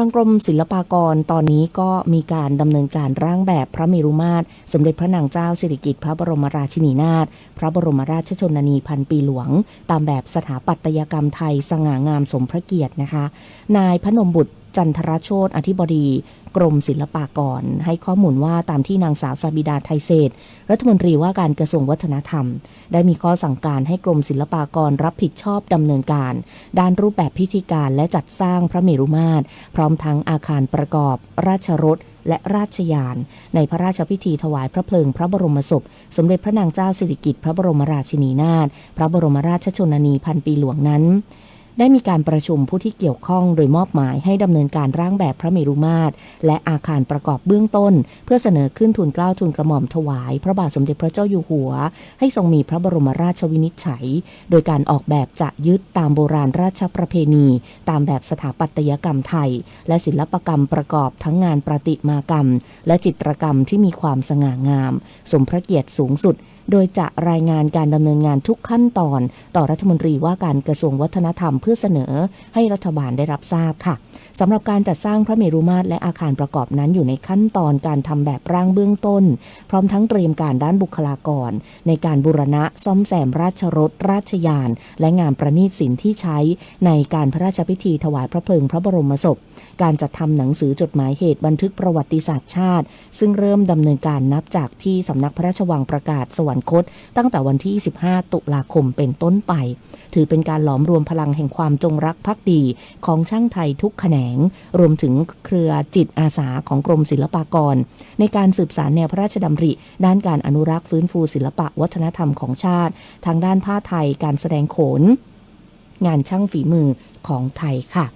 างกรมศิลปากรตอนนี้ก็มีการดำเนินการร่างแบบพระเมรุมาตร สมเด็จพระนางเจ้าสิริกิติ์พระบรมราชินีนาถพระบรมราชชนนีพันปีหลวง ตามแบบสถาปัตยกรรมไทยสง่างามสมพระเกียรตินะคะ นายพนมบุตร จันทรโชตอธิบดี กรมศิลปากร ให้ข้อมูลว่าตามที่นางสาวสาบิดาไทยเศษ รัฐมนตรีว่าการกระทรวงวัฒนธรรม ได้มีข้อสั่งการให้กรมศิลปากรรับผิดชอบดำเนินการ ด้านรูปแบบพิธีการและจัดสร้างพระเมรุมาตร พร้อมทั้งอาคารประกอบ ราชรถและราชยาน ในพระราชพิธีถวายพระเพลิงพระบรมศพ สมเด็จพระนางเจ้าสิริกิติ์พระบรมราชินีนาถพระบรมราชชนนีพันปีหลวงนั้น ได้มีการประชุมผู้ที่เกี่ยวข้องโดยมอบหมายให้ดำเนินการร่างแบบพระเมรุมาตร และอาคารประกอบเบื้องต้น เพื่อเสนอขึ้นทุนเกล้าทุนกระหม่อมถวาย พระบาทสมเด็จพระเจ้าอยู่หัว ให้ทรงมีพระบรมราชวินิจฉัย โดยการออกแบบจะยึดตามโบราณราชประเพณี ตามแบบสถาปัตยกรรมไทย และศิลปกรรมประกอบทั้งงานประติมากรรม และจิตรกรรมที่มีความสง่างาม สมพระเกียรติสูงสุด โดยจะรายงานการดำเนินงานทุกขั้นตอน ต่อรัฐมนตรีว่าการกระทรวงวัฒนธรรมเพื่อเสนอให้รัฐบาลได้รับทราบค่ะสำหรับการจัดสร้างพระเมรุมาตรและอาคารประกอบนั้นอยู่ในขั้นตอนการทำแบบร่างเบื้องต้น พร้อมทั้งเตรียมการด้านบุคลากร ในการบูรณะซ่อมแซมราชรถ ราชยาน และงานประณีตสินที่ใช้ในการพระราชพิธีถวายพระเพลิงพระบรมศพ การจัดทำหนังสือจดหมายเหตุบันทึกประวัติศาสตร์ชาติ ซึ่งเริ่มดำเนินการนับจากที่สำนักพระราชวังประกาศสวรรคต ตั้งแต่วันที่25ตุลาคมเป็นต้นไป ถือเป็นการหลอมรวมพลังแห่งความจงรักภักดีของช่างไทยทุกแขนง รวมถึงเครือจิตอาสาของกรมศิลปากร ในการสืบสารแนวพระราชดำริ ด้านการอนุรักษ์ฟื้นฟูศิลปะวัฒนธรรมของชาติ ทางด้านผ้าไทยการแสดงโขน งานช่างฝีมือของไทยค่ะ